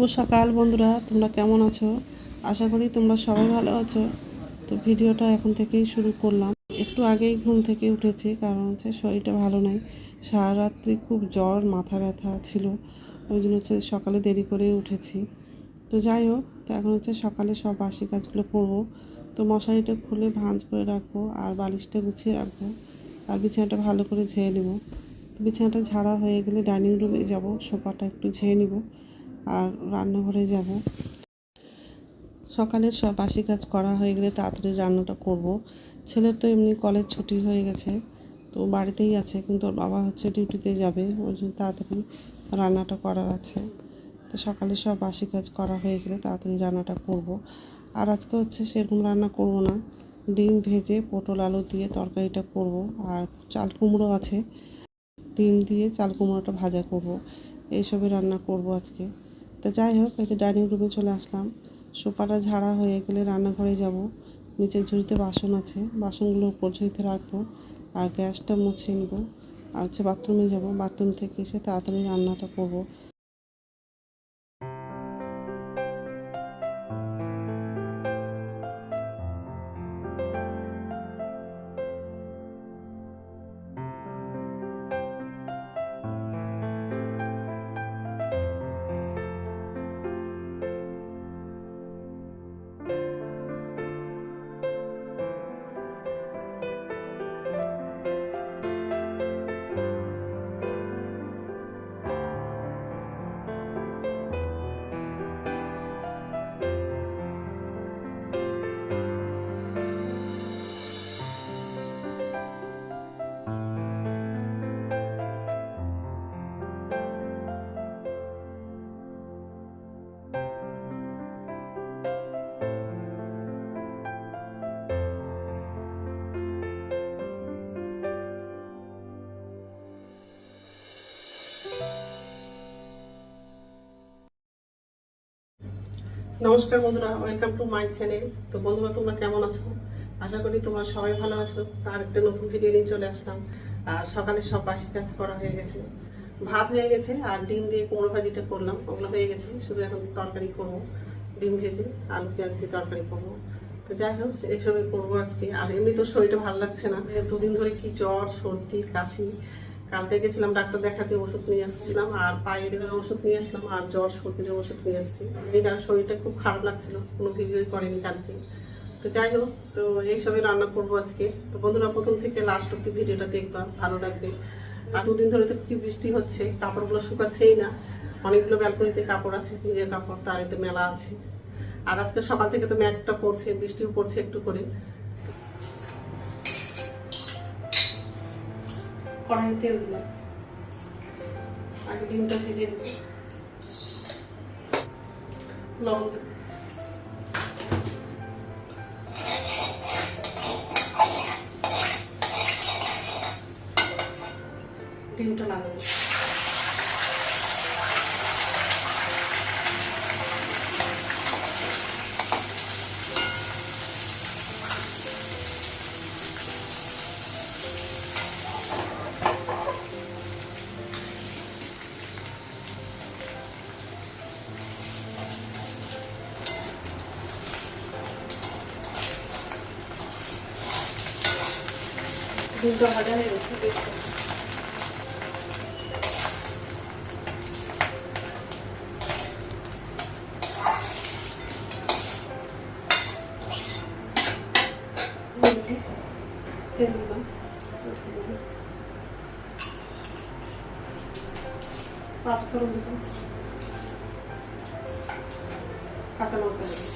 শুভ সকাল বন্ধুরা, তোমরা কেমন আছো? আশা করি তোমরা সবাই ভালো আছো। তো ভিডিওটা এখন থেকেই শুরু করলাম। একটু আগেই ঘুম থেকে উঠেছি, কারণ হচ্ছে শরীরটা ভালো নাই। সারা রাত্রি খুব জ্বর, মাথা ব্যথা ছিল। ওই জন্য হচ্ছে সকালে দেরি করে উঠেছি। তো যাই হোক, তো এখন হচ্ছে সকালে সব বাসি কাজগুলো করব। তো মশারিটা খুলে ভাঁজ করে রাখব আর বালিশটা গুছিয়ে রাখব আর বিছানাটা ভালো করে ঝেয়ে নেব। বিছানাটা ঝাড়া হয়ে গেলে ডাইনিং রুমে যাব, সোফাটা একটু ঝেয়ে নিব। আর রান্নাঘরে যাব। সকালের সব বাসি কাজ করা হয়ে গেলে তাড়াতাড়ি রান্নাটা করব। ছেলের তো এমনি কলেজ ছুটি হয়ে গেছে, তো বাড়িতেই আছে, কিন্তু ওর বাবা হচ্ছে ডিউটিতে যাবে, ওই জন্য তাড়াতাড়ি রান্নাটা করার আছে। তো সকালে সব বাসি কাজ করা হয়ে গেলে তাড়াতাড়ি রান্নাটা করব। আর আজকে হচ্ছে সেরকম রান্না করব না। ডিম ভেজে পটল আলু দিয়ে তরকারিটা করব, আর চাল কুমড়ো আছে। ডিম দিয়ে চাল কুমড়োটা ভাজা করব। এইসবই রান্না করব আজকে। তো যাই হোক, এই যে ডাইনিং রুমে চলে আসলাম। সোফাটা ঝাড়া হয়ে গেলে রান্নাঘরে যাব। নিচের ঝুড়িতে বাসন আছে। বাসনগুলো উপর ঝুড়িতে রাখব। আর গ্যাসটা মুছে নেব। আর হচ্ছে বাথরুমে যাব। বাথরুম থেকে এসে তাড়াতাড়ি রান্নাটা করব। নমস্কার বন্ধুরা ওয়েলকাম টু মাই চ্যানেল তো বন্ধুরা, তোমরা কেমন আছো? আশা করি তোমরা সবাই ভালো আছো। আর একটা নতুন ভিডিও নিয়ে চলে আসলাম। আর সকালে সব বাসি কাজ করা হয়ে গেছে। ভাত হয়ে গেছে, আর ডিম দিয়ে কুমড়ো ভাজিটা করলাম। ওগুলো হয়ে গেছে, শুধু এখন তরকারি করব। ডিম ভেজে আলু পেঁয়াজ দিয়ে তরকারি করব। তো যাই হোক এইসবই করব আজকে। আর এমনি তো শরীরটা ভালো লাগছে না। দুদিন ধরে কি জ্বর, সর্দি, কাশি কালকে গেছিলাম ডাক্তার দেখাতে, ওষুধ নিয়ে আসছিলাম, আর পায়ের ওষুধ নিয়ে আসলাম, আর জ্বর সর্দির ওষুধ নিয়ে আসছি। এই কারণে শরীরটা খুব খারাপ লাগছিল, কোনো ভিডিওই করেনি কালকে। তো যাই হোক, তো এইসবই রান্না করব আজকে। তো বন্ধুরা, প্রথম থেকে লাস্ট অব্দি ভিডিওটা দেখবা, ভালো লাগবে। আর দুদিন ধরে তো কি বৃষ্টি হচ্ছে, কাপড়গুলো শুকাচ্ছেই না। অনেকগুলো ব্যালকনিতে কাপড় আছে, নিজের কাপড়, তার এতে মেলা আছে। আর আজকে সকাল থেকে তো ম্যাগটা পড়ছে বৃষ্টিও পড়ছে একটু করে। কড়াই তেল দিলাম আগে ডিমটা ভেজে নিলাম লবণ দেব। ডিমটা লাগাবো ডিমটা ভাজা হয়ে গেছে বেশ করে। দিয়েছি। তেল দিলাম পাঁচফোড়ন দিলাম কাঁচা লঙ্কা দিলাম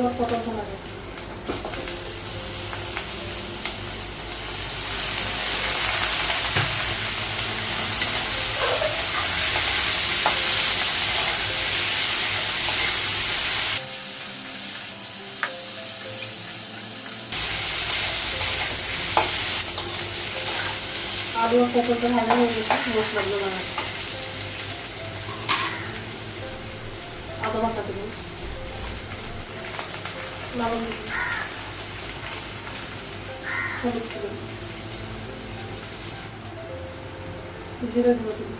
আলু আর পটল ভাজা দেব। আলু আর পটলটা ভাজা হয়ে গেছে মশলাগুলো বানাবো আদা বাটা লবণ দেবো হলুদ দেবো জিরে গুঁড়ো দেবো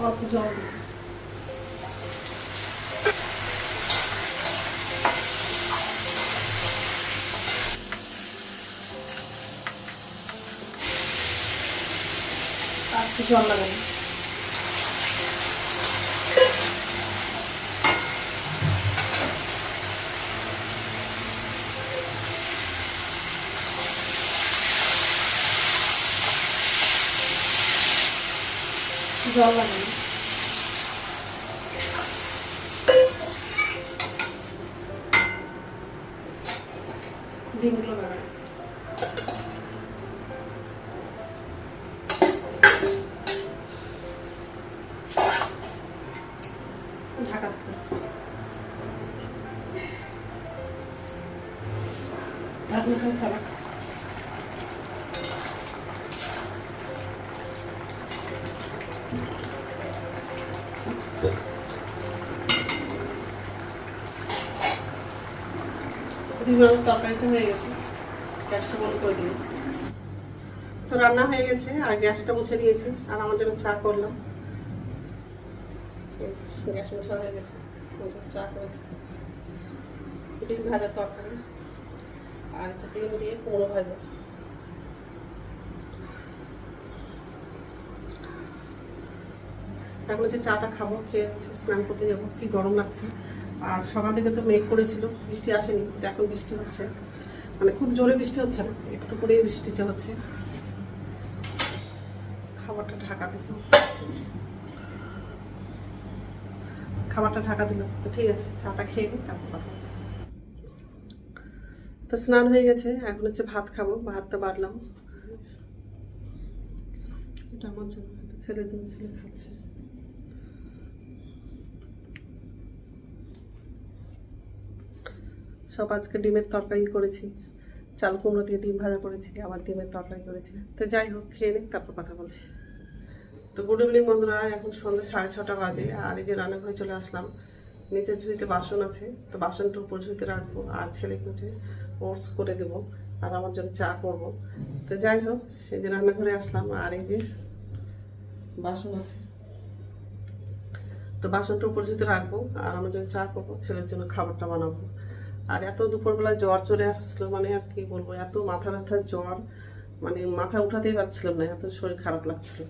অল্প জল দেবো জল লাগাবো ডিমগুলো লাগাবো ডিমের তরকারিটা হয়ে গেছে, গ্যাসটা বন্ধ করে দিই তো রান্না হয়ে গেছে, আর গ্যাসটা মুছে দিয়েছি, আর আমার জন্য চা করলাম। গ্যাস মোছা হয়ে গেছে চা করেছি। ডিম ভাজার তরকারি, আর ডিম দিয়ে কুমড়ো ভাজা। এখন হচ্ছে চাটা খাব, খেয়ে হচ্ছে স্নান করতে যাব, কি গরম লাগছে। আর সকাল থেকে তো মেঘ করেছিল, বৃষ্টি আসেনি তো এখন বৃষ্টি হচ্ছে। মানে খুব জোরে বৃষ্টি হচ্ছে না, একটু করেই বৃষ্টিটা হচ্ছে। খাবারটা ঢাকা দিব খাবারটা ঢাকা দিলাম তো ঠিক আছে, চাটা খেয়ে নিই তারপর কথা বলছি। তো স্নান হয়ে গেছে, এখন হচ্ছে ভাত খাব, ভাতটা বাড়লাম। এটা আমার জন্য ছেলের জন্য ছেলে খাচ্ছে। সব আজকে ডিমের তরকারি করেছি। চাল কুমড়ো দিয়ে ডিম ভাজা করেছি, আবার ডিমের তরকারি করেছি। তো যাই হোক, খেয়ে নিই তারপর কথা বলছি। তো গুড ইভিনিং বন্ধুরা, এখন সন্ধ্যা সাড়ে ছটা বাজে, আর এই যে রান্নাঘরে চলে আসলাম। নিচের ঝুড়িতে বাসন আছে, তো বাসনটা উপর ঝুড়িতে রাখব, আর ছেলে হচ্ছে ওটস করে দেবো, আর আমার জন্য চা করব। তো যাই হোক, এই যে রান্নাঘরে আসলাম, আর এই যে বাসন আছে। তো বাসনটা উপর ঝুড়িতে রাখব, আর আমার জন্য চা করব, ছেলের জন্য খাবারটা বানাবো। আর এত দুপুরবেলা জ্বর চলে আসছিল মানে আর কি বলব, এত মাথা ব্যথার জ্বর মানে মাথা উঠাতেই পারছিলাম না, এত শরীর খারাপ লাগছিল।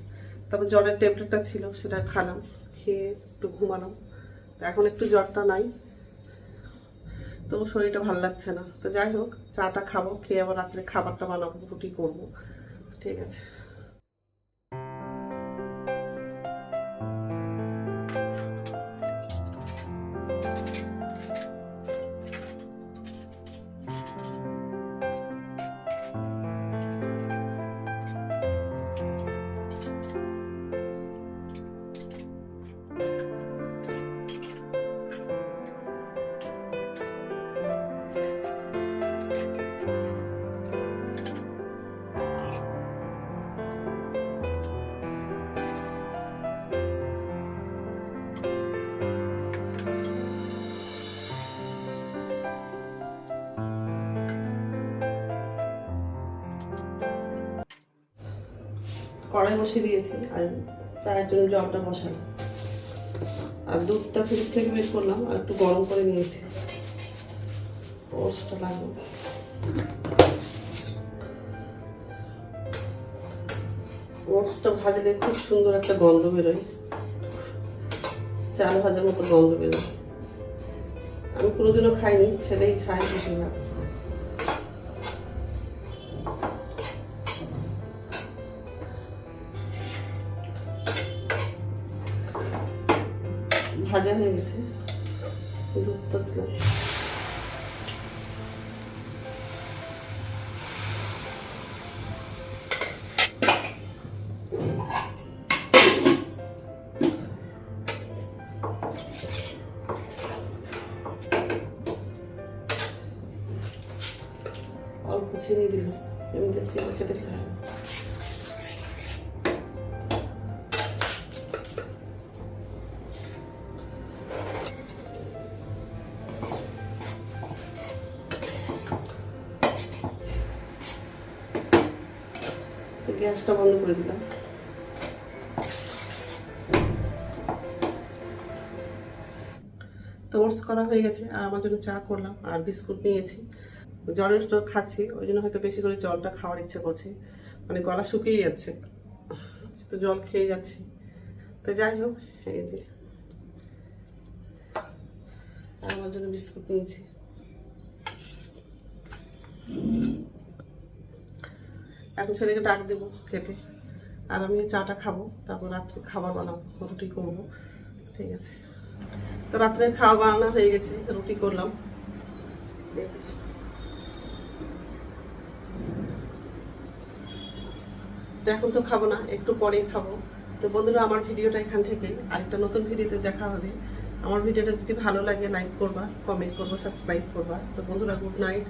তারপর জ্বরের ট্যাবলেটটা ছিল, সেটা খালাম, খেয়ে একটু ঘুমালাম। এখন একটু জ্বরটা নাই, তো শরীরটা ভালো লাগছে না। তো যাই হোক চাটা খাব, খেয়ে আবার রাত্রে খাবারটা বানাবো, রুটি করব, ঠিক আছে। কড়াই দিয়েছি আর চায়ের জন্য জলটা বসালাম। আর দুধটা ফ্রিজ থেকে বের করলাম আর একটু গরম করে নিয়েছি। ওটসটা লাগবে। ওটসটা ভাজলে খুব সুন্দর একটা গন্ধ বেরোয়। চাল ভাজার মতো গন্ধ বেরোয়। আমি কোনোদিনও খাইনি, ছেলেই খাই বেশিরভাগ। ভাজা হয়ে গেছে। দুধটা দিলাম। অল্প চিনি দিলাম। এমনিতে চিনি খেতে চায় গ্যাসটা বন্ধ করে দিলাম। তো ওটস করা হয়ে গেছে, আর আমার জন্য চা করলাম, আর বিস্কুট নিয়েছি। জলের স্টোর খাচ্ছি, ওই জন্য হয়তো বেশি করে জলটা খাওয়ার ইচ্ছে করছে। মানে গলা শুকিয়ে যাচ্ছে, তো জল খেয়ে যাচ্ছি। তো যাই হোক, এই যে। আমার জন্য বিস্কুট নিয়েছি। এখন ছেলেকে ডাক দেবো খেতে। আর আমি চাটা খাব, তারপর রাত্রে খাবার বানাবো, রুটি করব। ঠিক আছে। তো রাত্রে খাওয়া বানানো হয়ে গেছে, রুটি করলাম। তো এখন তো খাব না, একটু পরেই খাব। তো বন্ধুরা, আমার ভিডিওটা এখান থেকে আরেকটা নতুন ভিডিওতে দেখা হবে। আমার ভিডিওটা যদি ভালো লাগে লাইক করবা কমেন্ট করব সাবস্ক্রাইব করবা। তো বন্ধুরা গুড নাইট